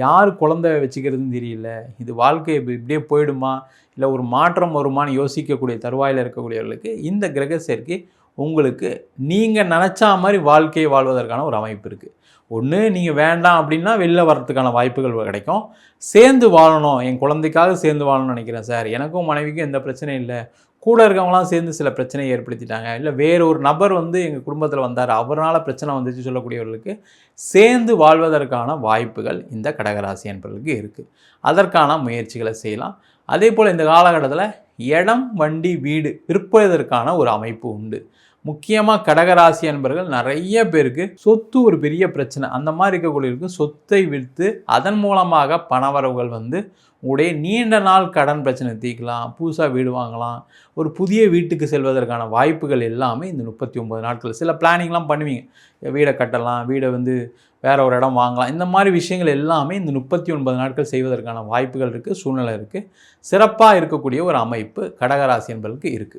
யார் குழந்தை வச்சுக்கிறதுன்னு தெரியல. இது வாழ்க்கை இப்படியே போயிடுமா? இல்லை ஒரு மாற்றம் வருமான்னு யோசிக்கக்கூடிய தருவாயில் இருக்கக்கூடியவர்களுக்கு இந்த கிரக சேர்க்கை உங்களுக்கு நீங்கள் நினச்சா மாதிரி வாழ்க்கையை வாழ்வதற்கான ஒரு அமைப்பு இருக்குது ஒன்று நீங்கள் வேண்டாம் அப்படின்னா வெளில வர்றதுக்கான வாய்ப்புகள் கிடைக்கும். சேர்ந்து வாழணும். என் குழந்தைக்காக சேர்ந்து வாழணும்னு நினைக்கிறேன் சார். எனக்கும் மனைவிக்கும் எந்த பிரச்சனையும் இல்லை. கூட இருக்கவங்களாம் சேர்ந்து சில பிரச்சனையை ஏற்படுத்திட்டாங்க. இல்லை வேற ஒரு நபர் வந்து எங்கள் குடும்பத்தில் வந்தார் அவரால் பிரச்சனை வந்துச்சு சொல்லக்கூடியவர்களுக்கு சேர்ந்து வாழ்வதற்கான வாய்ப்புகள் இந்த கடகராசி என்பவர்களுக்கு இருக்குது அதற்கான முயற்சிகளை செய்யலாம். அதே போல் இந்த காலகட்டத்தில் இடம் வண்டி வீடு விற்பதற்கான ஒரு அமைப்பு உண்டு. முக்கியமாக கடகராசி என்பவர்கள் நிறைய பேருக்கு சொத்து ஒரு பெரிய பிரச்சனை. அந்த மாதிரி இருக்கக்கூடியவருக்கு சொத்தை விற்று அதன் மூலமாக பணவரவுகள் வந்து உடைய நீண்ட நாள் கடன் பிரச்சனை தீர்க்கலாம் புதுசாக வீடு வாங்கலாம் ஒரு புதிய வீட்டுக்கு செல்வதற்கான வாய்ப்புகள் எல்லாமே இந்த முப்பத்தி ஒம்பது நாட்கள் சில பிளானிங்லாம் பண்ணுவீங்க. வீடை கட்டலாம் வீடை வந்து வேற ஒரு இடம் வாங்கலாம். இந்த மாதிரி விஷயங்கள் எல்லாமே இந்த முப்பத்தி ஒன்பது நாட்கள் செய்வதற்கான வாய்ப்புகள் இருக்குது சூழ்நிலை இருக்குது சிறப்பாக இருக்கக்கூடிய ஒரு அமைப்பு கடகராசி என்பதற்கு இருக்குது